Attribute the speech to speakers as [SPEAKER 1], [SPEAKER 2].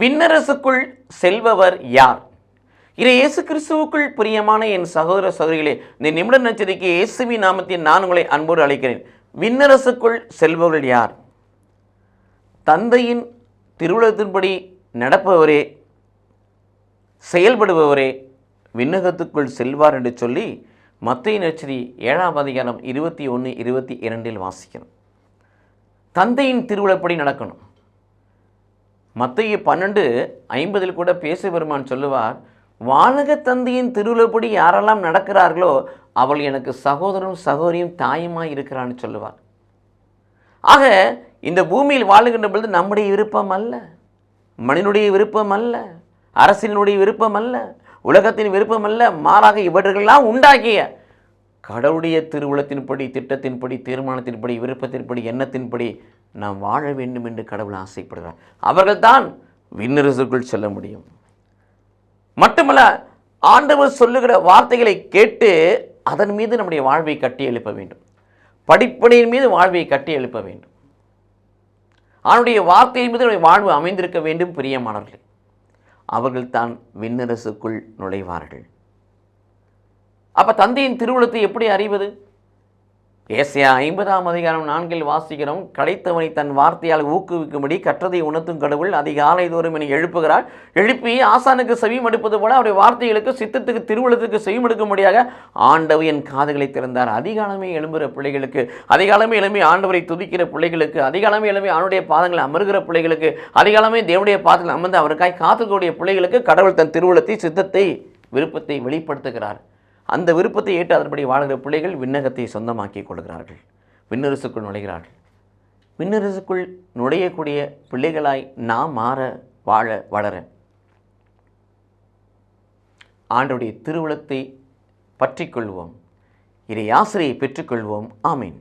[SPEAKER 1] விண்ணரசுக்குள் செல்பவர் யார்? இதை இயேசு கிறிஸ்துவுக்குள் பிரியமான என் சகோதர சகோதரிகளே இந்த நிமிட நச்சரிக்கை இயேசுவி நாமத்தின் நான் உங்களை அன்போடு அழைக்கிறேன். விண்ணரசுக்குள் செல்பவர்கள் யார்? தந்தையின் திருவுலகத்தின்படி நடப்பவரே செயல்படுபவரே விண்ணகத்துக்குள் செல்வார் என்று சொல்லி மத்திய நச்சரி ஏழாம் அதிகாரம் இருபத்தி ஒன்று இருபத்தி இரண்டில் வாசிக்கணும் தந்தையின் திருவிழப்படி நடக்கணும். மத்திய பன்னெண்டு ஐம்பதில் கூட பேச பெருமான் சொல்லுவார் வானக தந்தையின் திருவிழப்படி யாரெல்லாம் நடக்கிறார்களோ அவள் எனக்கு சகோதரனும் சகோதரியும் தாயுமாய் இருக்கிறான்னு சொல்லுவார். ஆக இந்த பூமியில் வாழுகின்ற பொழுது நம்முடைய விருப்பம் அல்ல மனிதனுடைய விருப்பம் அல்ல அரசினுடைய விருப்பம் அல்ல உலகத்தின் விருப்பம் அல்ல மாறாக இவர்களெல்லாம் உண்டாக்கிய கடவுளுடைய திருவுளத்தின்படி திட்டத்தின்படி தீர்மானத்தின்படி விருப்பத்தின்படி எண்ணத்தின்படி நாம் வாழ வேண்டும் என்று கடவுள் ஆசைப்படுகிறார். அவர்கள்தான் விண்ணரசுக்குள் செல்ல முடியும். மட்டுமல்ல ஆண்டவர் சொல்லுகிற வார்த்தைகளை கேட்டு அதன் மீது நம்முடைய வாழ்வை கட்டி எழுப்ப வேண்டும். படிப்படியின் மீது வாழ்வை கட்டி எழுப்ப வேண்டும். அவனுடைய வார்த்தையின் மீது நம்முடைய வாழ்வு அமைந்திருக்க வேண்டும் பிரியமானவர்களே. அவர்கள்தான் விண்ணரசுக்குள் நுழைவார்கள். அப்போ தந்தையின் திருவுளத்தை எப்படி அறிவது? ஏசியா ஐம்பதாம் அதிகாரம் நான்கில் வாசிக்கிறோம் கிடைத்தவனை தன் வார்த்தையால் ஊக்குவிக்கும்படி கற்றதை உணர்த்தும் கடவுள் அதிகாலை தோறும் என எழுப்புகிறார். எழுப்பி ஆசானுக்கு செவிமடுப்பது போல அவருடைய வார்த்தைகளுக்கு சித்தத்துக்கு திருவுளத்துக்கு செவிமடுக்கும்படியாக ஆண்டவர் என் காதுகளை திறந்தார். அதிகாலமே எழும்புகிற பிள்ளைகளுக்கு அதிகாலமே எழும்பி ஆண்டவரை துதிக்கிற பிள்ளைகளுக்கு அதிகாலமே எழும்பி அவனுடைய பாதங்களை அமர்கிற பிள்ளைகளுக்கு அதிகாலமே தேவனுடைய பாதத்தில் அமர்ந்து அவருக்காய் காத்துக்கூடிய பிள்ளைகளுக்கு கடவுள் தன் திருவுளத்தை சித்தத்தை விருப்பத்தை வெளிப்படுத்துகிறார். அந்த விருப்பத்தை ஏற்று அதன்படி வாழ்கிற பிள்ளைகள் விண்ணகத்தை சொந்தமாக்கி கொள்கிறார்கள். விண்ணரசுக்குள் நுழைகிறார்கள். விண்ணரசுக்குள் நுழையக்கூடிய பிள்ளைகளாய் நாம் மாற வாழ வளர ஆண்டுடைய திருவுளத்தை பற்றிக்கொள்வோம் இதை ஆசிரியை பெற்றுக்கொள்வோம் ஆமீன்.